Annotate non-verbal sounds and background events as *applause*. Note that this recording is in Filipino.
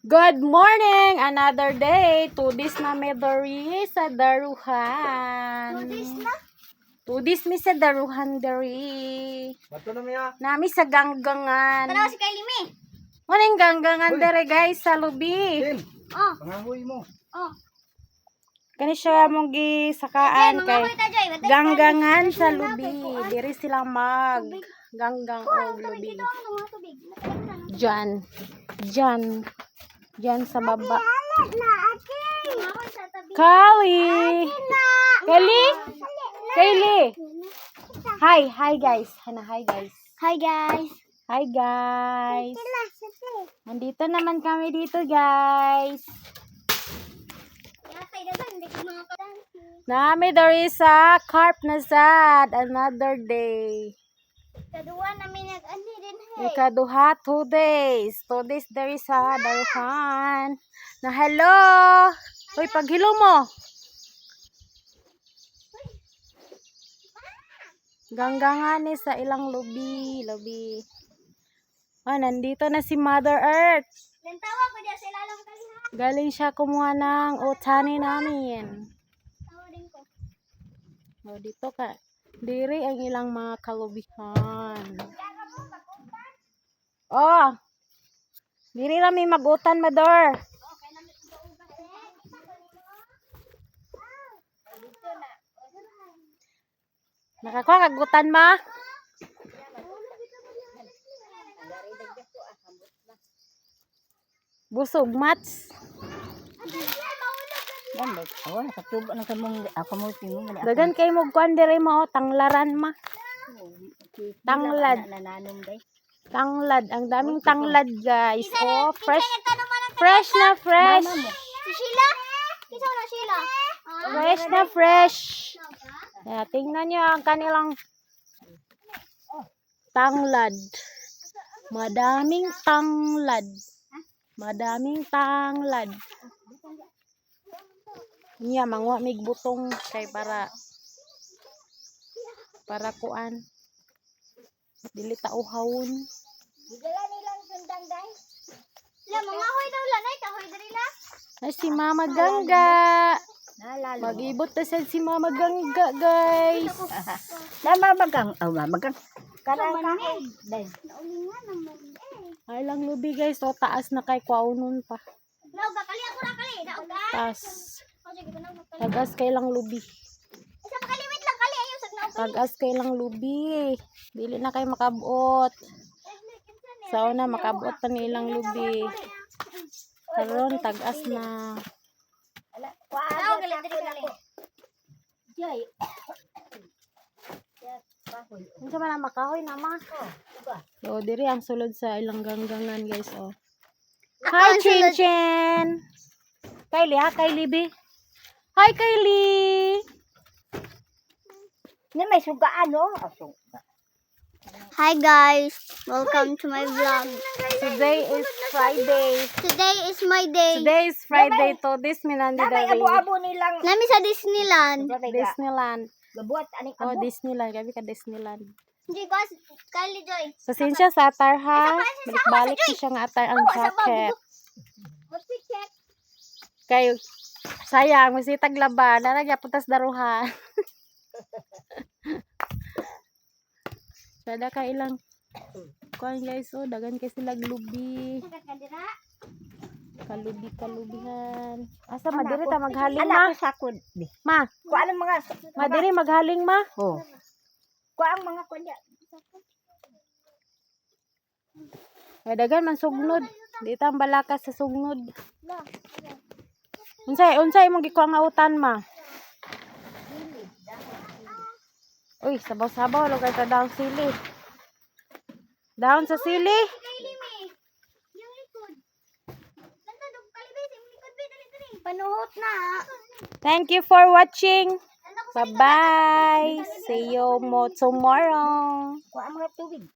Good morning! Another day. Tudis na may dari sa daruhan. Tudis na? Tudis mi sa daruhan dari. Bato na miya. Nami sa ganggangan. Tanaw si Kylie May. Maning ganggangan dari guys sa lubi. Tim, Oh, pangahoy mo. oh. Kani siya mong gisakaan kay ganggangan sa lubi. Diri sila mag ganggang tubig lubi. Diyan. Diyan. Diyan sa baba. Kali! Kali! Kaylee! Hi! Hi guys! Hana, hi guys! Hi guys. Hi guys! Nandito naman kami dito guys! Nami dari sa Carp na sad another day. Kaduwa namin nag-ani din, hey. Ikaduha, two days. Two days dari sa Daruhan. Na hello! Uy, paghilo mo! Ganggangan ni sa ilang lubi, lubi. Oh, nandito na si Mother Earth. Then tawa ko dyan sa ilalang kaliha. Galing siya kumuha ng utani namin. Tawa din ko. O, dito ka. Diri ang ilang mga kalubihan. Oh! Diri na may magutan, Mother. Nakakuha kagutan ma? Busog mats. Yan, like, awan, nakatubo na sa mong, ako mo, Dagan kay mo kuan diri mo oh, tanglaran ma. Tanglad. Tanglad, ang daming tanglad guys. Oh, fresh ang fresh na fresh. Si Sheila? Kisa na Sheila? Ah, Fresh na fresh. Kaya tingnan nyo ang kanilang tanglad. Madaming tanglad. Madaming tanglad. Niya, mangwa mig butong kay para para kuan. Dili ta uhawon. Bigala nilang sundang day. La, mga hoy daw lanay, kahoy diri na. Ay, si Mama Gangga. Mag-ibot na si Mama Gangga, guys. *laughs* Nama magang, oh, magang. Karang kahoy. Day. Eh. Ay lang lubi guys, so taas na kay kwaunon pa. Naog ka kali ako ra kali, naog ka. Taas. Tagas kay lang lubi. Isa pa kali wait lang kali ayo sag naog ka. Tagas kay lang lubi. Dili na kay makabuot. Sa una makabuot pa ni ilang lubi. Karon tagas na. Naog kali diri kali. Jay. Unsa man ang makahoy na ma? O diri ang sulod sa ilang ganggangan guys oh. Hi Chin Chin. Kylie ha, Kylie B. Hi Kylie. Na may sugaan, no? Oh, suga. Hi guys, welcome to my vlog. Today is Friday. Today is my day. Today is Friday to this minandi Damay dari. abo-abo nilang. Nami sa Disneyland. Disneyland. Gabuhat, aning Oh, abo. Disneyland. Gabi ka Disneyland. Hindi guys, Kylie Joy. Pasensya sa atar ha. Balik-balik ko siya nga atar ang jacket. What's the check? Kayo, sayang, masitag laban. Nalagya putas daruhan. Sada ka ilang kuan guys, oh, dagan kay sila lubi. Kalubi, kalubihan. Asa, madiri ta maghaling ma? Anak ko sakod. Ma, Kuha ang mga, madiri maghaling ma? oh. Kuha ang mga kunya. Ay, dagan man sugnod. Di ta ang balakas sa sugnod. Unsay, unsay mong gikuha nga utan ma? Uy, sabaw-sabaw lugay ta daw sili. Down sa sili. Panuhot na. Thank you for watching. Bye-bye. See you mo tomorrow. Kuha mga tubig.